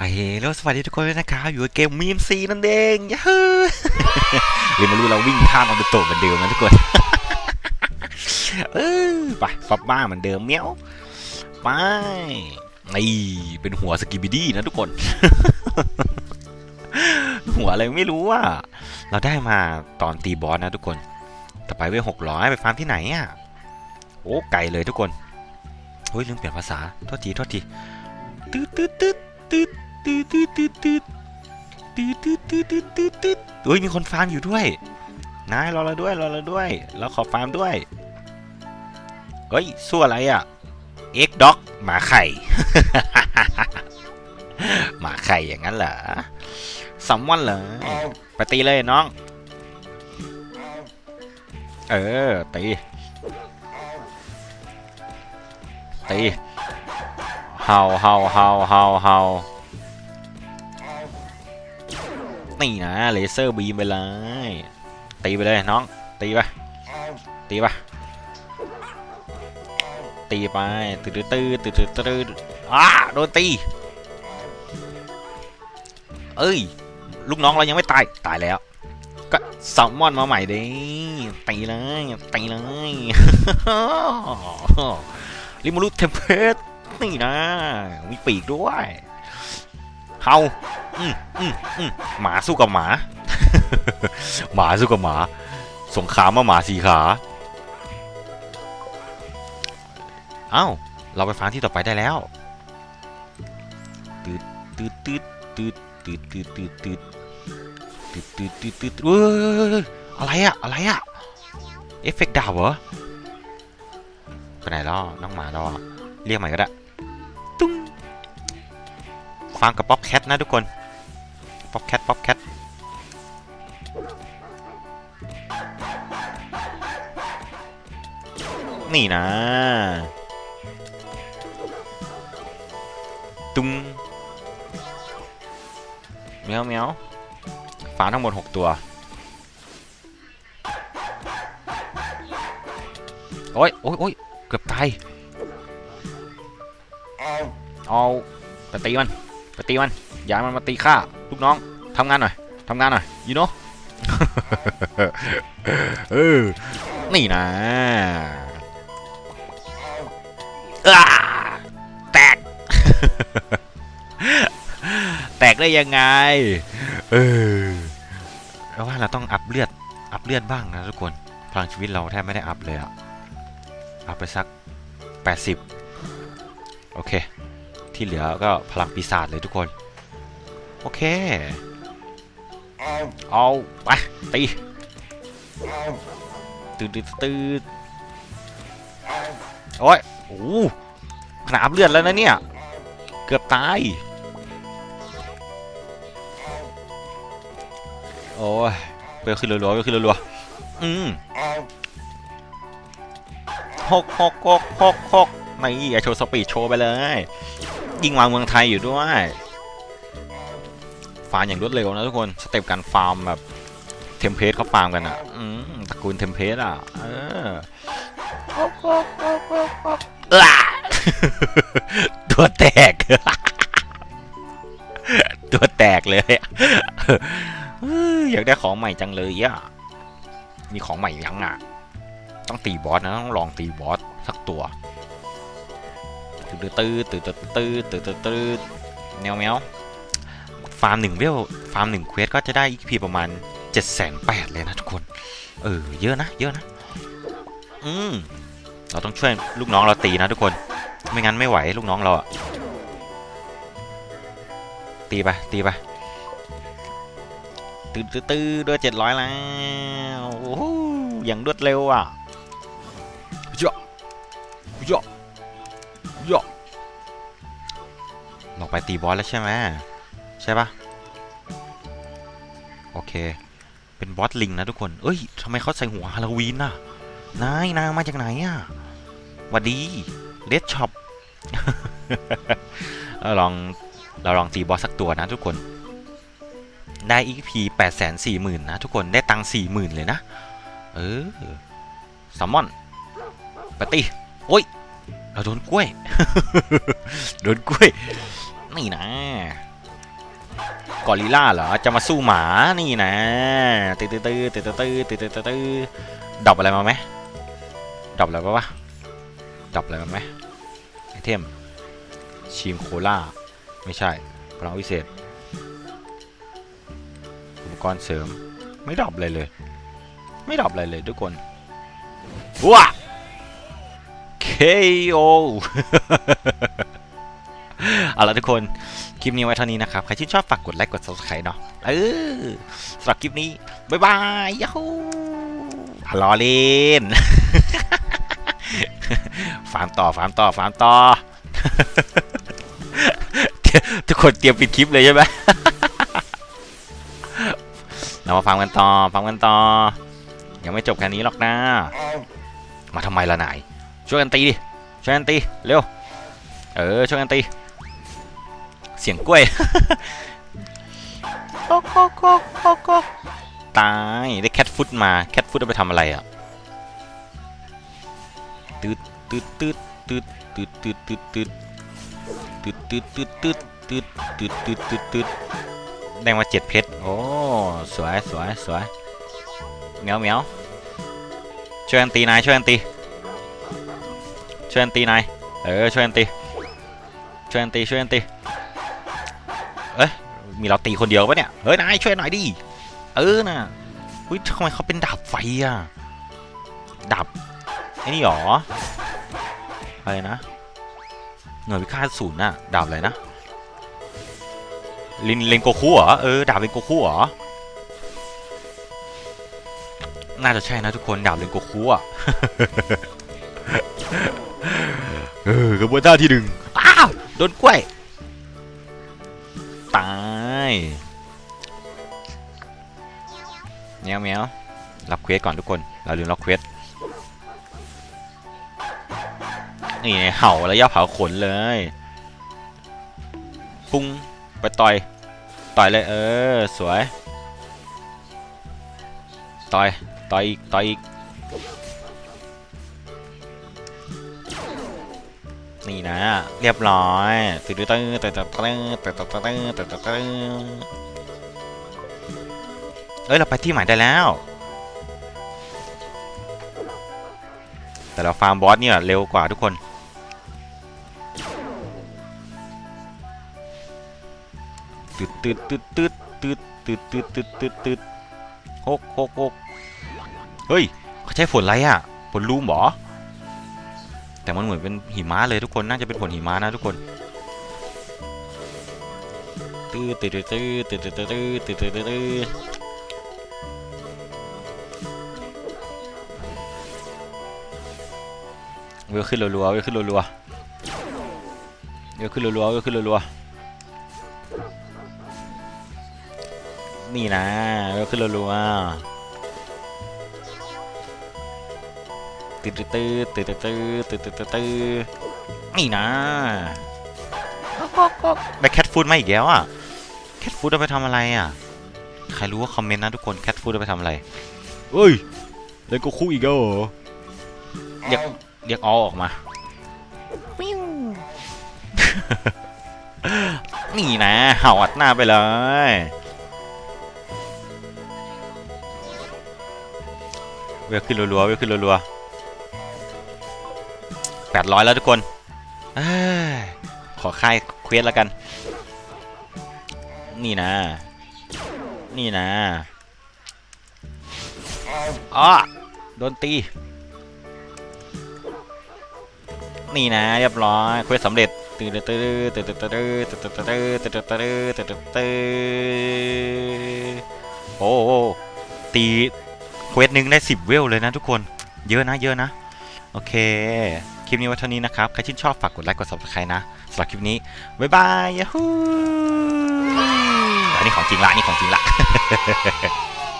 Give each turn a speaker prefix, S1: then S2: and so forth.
S1: ไอ้แล้วสวัสดีทุกคนด้วยนะครับอยู่กับเกมมีมซีนั่นเองยาฮูเรียนมารู้เราวิ่งข้ามมันเป็นโตเหมือนเดิมนะทุกคนเออไปฟับบ้าเหมือนเดิมเมียวไปนี่เป็นหัวสกิบิดี้นะทุกคน หัวอะไรไม่รู้อะเราได้มาตอนตีบอสนะทุกคนแต่ไปเว้หกร้อยไปฟาร์มที่ไหนอะโอ้ไกลเลยทุกคนเฮ้ยลืมเปลี่ยนภาษาโทษทีโทษทีตืดตืดตืดตืด ตืดตืดตืดตืดตืดตืดตืดตืดตืดตืดเฮ้ยมีคนฟาร์มอยู่ด้วยนายรอเราด้วยรอเราด้วย เราขอฟาร์มด้วยเฮ้ยสู้อะไรอะเอ็กด็อกหมาไข่หมาไข่อย่างนั้นเหรอสัมวันเหรอไปตีเลยน้อง เออตีตีเห่าเห่าเห่าเห่าเห่า นี่นะเลเซอร์บีมไปเลยตีไปเลยน้อง ตีไปตีไปตีไปตื้อตื้อตื้อตื้อตื้ออ้าโดนตีเอ้ยลูกน้องเรายังไม่ตายตายแล้ว ก็แซลมอนมาใหม่ดิตีเลยตีเลยลิมูรุเทมเพสนี่นะมีปีกด้วยเฮา อืมอืมอืมหมาสู้กับหมา หมาสู้กับหมา สงครามมาหมาสีขาเอ้า เราไปฟังที่ต่อไปได้แล้วตืดตืดตืดตืดตืดตืดตืดตืดตืดตืดตืดตืดเฮ้ยอะไรอะอะไรอะเอฟเฟกต์ดาวเหรอไปไหนล้วน้องหมาเราอะเรียกใหม่ก็ได้ ตุ้งฟังกับป๊อปแคทนะทุกคน ป๊อปแคทป๊อปแคทนี่นะ ตุ้งเมียวเมียวฟ้าทั้งหมด 6 ตัว โอ้ยโอ้ยโอ้ยเกือบตาย เอา ไปตีมัน ไปตีมันอย่ามันมาตีข้าลูกน้องทำงานหน่อยทำงานหน่อยยูโนเออนี่นะแตก แตกได้ยังไง เออเราว่าเราต้องอัพเลือด อัพเลือดบ้างนะทุกคน พลังชีวิตเราแทบไม่ได้อัพเลยอะอัพไปสัก 80 โอเค ที่เหลือก็พลังปีศาจเลยทุกคน โอเค เอาไปตีตืดตืดตืดโอ้ยโอ้โหขนาดอัพเลือดแล้วนะเนี่ย เกือบตาย โอ้ยเปขึ้นรัวๆเปขึ้นรัวๆอืมหกหกหกหกหกนี่โชว์สปีดโชว์ไปเลย ยิงวางเมืองไทยอยู่ด้วยฟาร์มอย่างรวดเร็วนะทุกคนสเต็ปการฟาร์มแบบเทมเพลตเขาฟาร์มกันอะอืมตระกูลเทมเพลตอะเออตัวแตก ตัวแตกเลยเฮ้ยอยากได้ของใหม่จังเลยอะมีของใหม่ยังอะ ต้องตีบอสนะต้องลองตีบอสสักตัว ตื้อตื้อตื้อตื้อตื้อตื้อตื้อแนวแมวฟาร์มหนึ่งเวลฟาร์มหนึ่งเควสก็จะได้อีกพีประมาณ7จ็ดแสนแปดเลยนะทุกคน เออ เยอะนะ เยอะนะ อืม เราต้องช่วยลูกน้องเราตีนะทุกคน ไม่งั้นไม่ไหวลูกน้องเราตีไปตีไปตื้อตื้อด้วยเจ็ดร้อยแล้วโอ้โหอย่างรวดเร็วอะเยอะเยอะ บอกไปตีบอสแล้วใช่ไหมใช่ปะโอเค เป็นบอสลิงนะทุกคน เอ้ยทำไมเขาใส่หัวฮาโลวีนน่ะ นายนายมาจากไหนอะหวัดดีเลดช็อปเราลองเราลองตีบอสสักตัวนะทุกคน ได้ EP 8 4 0 0 0 0นะทุกคน ได้ตังค์40,000 เลยนะ เออซัมมอนปฏิโอ้ย เราโดนกล้วย โดนกล้วย นี่นะกอริล่าเหรอจะมาสู้หมานี่นะตื้อตื้อตื้อตื้อตื้อตื้อตื้อตื้อตื้อดับอะไรมาไหมดับอะไรปะวะดับอะไรมาไหมไอเทมชิมโคล่าไม่ใช่พลังวิเศษ อุปกรณ์เสริมไม่ดับอะไรเลย ไม่ดับอะไรเลยทุกคนว้า KO เอาละทุกคน คลิปนี้ไว้เท่านี้นะครับ ใครที่นชอบฝากกดไลค์กด subscribe เนาะเออสำหรับคลิปนี้ บ๊ายบายยาฮูอะรอเล่น ฟาร์มต่อฟาร์มต่อฟาร์มต่อ ทุกคนเตรียมปิดคลิปเลยใช่ไหมเรามาฟังกันต่อฟังกันต่อ ยังไม่จบแค่นี้หรอกนะ มาทำไมล่ะนาย ช่วยกันตีดิ ช่วยกันตี เร็ว เออ ช่วยกันตี เสียงกล้วยโกโกโกโกโกตายได้แคทฟุตมาแคทฟุตเอาไปทำอะไรอะตืดตืดตืดตืดตืดตืดตืดตืดตืดตืดตืดตืดตืดตืดตืดตืดตืดได้มาเจ็ดเพชรโอ้สวยสวยสวยเหมียวเหมียวช่วยกันตีนายช่วยกันตีช่วยกันตีนายเออช่วยกันตีช่วยกันตีช่วยกันตีเอ้ย มีเราตีคนเดียวปะเนี่ย เฮ้ยนายช่วยหน่อยดิ เออน่ะอุ้ยทำไมเขาเป็นดาบไฟอะ ดาบไอ้นี่หรอ อะไรนะ หน่วยพิฆาตศูนย์น่ะ ดาบอะไรนะลินเลนโกคุเหรอ เออ ดาบเลนโกคุเหรอ น่าจะใช่นะทุกคน ดาบเลนโกคุอะเออกระบวนท่าที่หนึ่งอ้าว โดนกล้วย ยแมวแมวรับเควสก่อนทุกคน เราลืมรับเควส นี่เห่าแล้วย่าเผาขนเลยปุ้งไปต่อย ต่อยเลยเออ สวย ต่อย ต่อยอีก ต่อยอีก นี่นะ เรียบร้อยตื้อตื้อตื้อตื้อตื้อตื้อตื้อตื้อตื้อตื้อเอ้ยเราไปที่หมายได้แล้ว แต่เราฟาร์มบอสเนี่ยเร็วกว่าทุกคนตืดตืดตืดตืดตืดตืดตืดตืดตืดตืดหกหกหกเฮ้ยเขาใช้ฝนอะไรอะฝนลูมหรอ แต่มันเหมือนเป็นหิมะเลยทุกคนน่าจะเป็นผลหิมะนะทุกคนตื้อตื้อตื้อตื้อตื้อตื้อตื้อตื้อตื้อเวลขึ้นรัวๆเวลขึ้นรัวๆเวลขึ้นรัวๆเวลขึ้นรัวๆนี่นะเวลขึ้นรัวๆ ตื้อตื้อตื้อตื้อตื้อตื้อตื้อตื้อนี่นะได้แคทฟูดมาอีกแล้วอะแคทฟูดเอาไปทำอะไรอะ ใครรู้ว่าคอมเมนต์นะทุกคนแคทฟูดเอาไปทำอะไรเอ้ยเลนโกคุอีกแล้วเหรอเรียกเรียกออออกมานี่นะเห่าอัดหน้าไปเลยเวลขึ้นรัวๆเวลขึ้นรัวๆ แปดร้อยแล้วทุกคนอขอค่ายเควสแล้วกัน นี่นะ นี่นะอ๋อโดนตี นี่นะ เรียบร้อยเควสสำเร็จตื่นตื่นตื่นตื่นตื่นตื่นตื่นตื่นตื่นตื่นตื่นตื่นตื่นโอ้ตีเควสหนึ่งได้สิบเวลเลยนะทุกคนเยอะนะเยอะนะโอเค คลิปนี้ไว้เท่านี้นะครับ ใครชื่นชอบฝากกดไลค์กด subscribe นะสำหรับคลิปนี้ บ๊ายบายยาฮูอันนี้ของจริงละอันนี่ของจริงละ